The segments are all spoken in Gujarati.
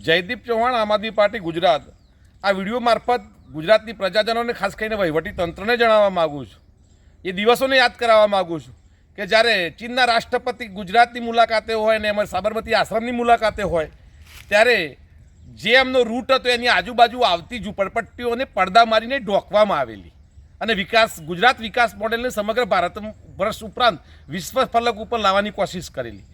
જયદીપ ચૌહાણ, આમ આદમી પાર્ટી, ગુજરાત. આ વીડિયો મારફત ગુજરાતની પ્રજાજનોને ખાસ કરીને વહીવટી તંત્રને જણાવવા માગું છું. એ દિવસોને યાદ કરાવવા માગું છું કે જ્યારે ચીનના રાષ્ટ્રપતિ ગુજરાતની મુલાકાતે હોય ને એમાં સાબરમતી આશ્રમની મુલાકાતે હોય, ત્યારે જે એમનો રૂટ હતો એની આજુબાજુ આવતી ઝૂંપડપટ્ટીઓને પડદા મારીને ઢોકવામાં આવેલી. અને વિકાસ, ગુજરાત વિકાસ મોડેલને સમગ્ર ભારત વર્ષ ઉપરાંત વિશ્વ ફલક ઉપર લાવવાની કોશિશ કરેલી.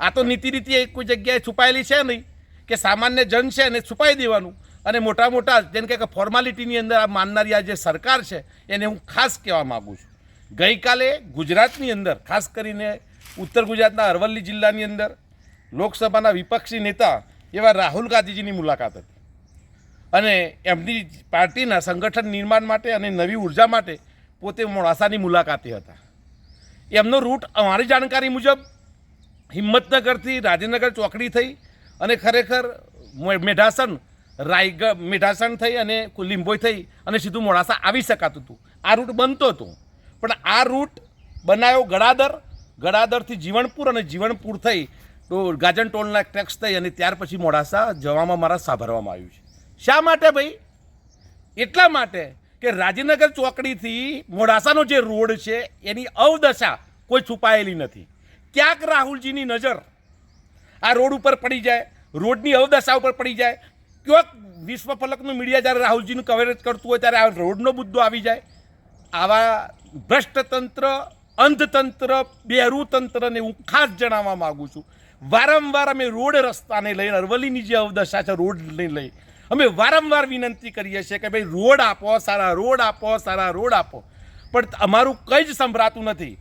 આ તો નીતિ રીતિ એક કોઈ જગ્યાએ છુપાયેલી છે નહીં. કે સામાન્ય જન છે એને છુપાઈ દેવાનું. અને મોટા મોટા જેમ કે ફોર્માલિટીની અંદર આ માનનારી આ જે સરકાર છે, એને હું ખાસ કહેવા માગું છું. ગઈકાલે ગુજરાતની અંદર, ખાસ કરીને ઉત્તર ગુજરાતના અરવલ્લી જિલ્લાની અંદર, લોકસભાના વિપક્ષી નેતા એવા રાહુલ ગાંધીજીની મુલાકાત હતી. અને એમની પાર્ટીના સંગઠન નિર્માણ માટે અને નવી ઊર્જા માટે પોતે મોડાસાની મુલાકાતે હતા. એમનો રૂટ અમારી જાણકારી મુજબ હિંમતનગરથી રાધીનગર ચોકડી થઈ અને ખરેખર મેઢાસણ રાયગઢ મેઢાસણ થઈ અને લીંબોઈ થઈ અને સીધું મોડાસા આવી શકાતું હતું. આ રૂટ બનતો હતો. પણ આ રૂટ બનાવ્યો ગળાદર. ગળાદરથી જીવણપુર અને જીવણપુર થઈ તો ગાજન ટોલના ટેક્સ થઈ અને ત્યાર પછી મોડાસા જવામાં મારા સાંભળવામાં આવ્યું છે. શા માટે ભાઈ? એટલા માટે કે રાજીનગર ચોકડીથી મોડાસાનો જે રોડ છે એની અવદશા કોઈ છુપાયેલી નથી. ક્યાંક રાહુલજીની નજર આ રોડ ઉપર પડી જાય, રોડની અવદશા ઉપર પડી જાય. ક્યાંક વિશ્વ ફલકનું મીડિયા જ્યારે રાહુલજીનું કવરેજ કરતું હોય ત્યારે આ રોડનો મુદ્દો આવી જાય. આવા ભ્રષ્ટતંત્ર, અંધતંત્ર બેરું તંત્રને હું ખાસ જણાવવા માગું છું. વારંવાર અમે રોડ રસ્તાને લઈને, અરવલ્લીની જે અવદશા છે, રોડને લઈ, અમે વારંવાર વિનંતી કરીએ છીએ કે ભાઈ, રોડ આપો, સારા રોડ આપો, સારા રોડ આપો. પણ અમારું કંઈ જ સંભળાતું નથી.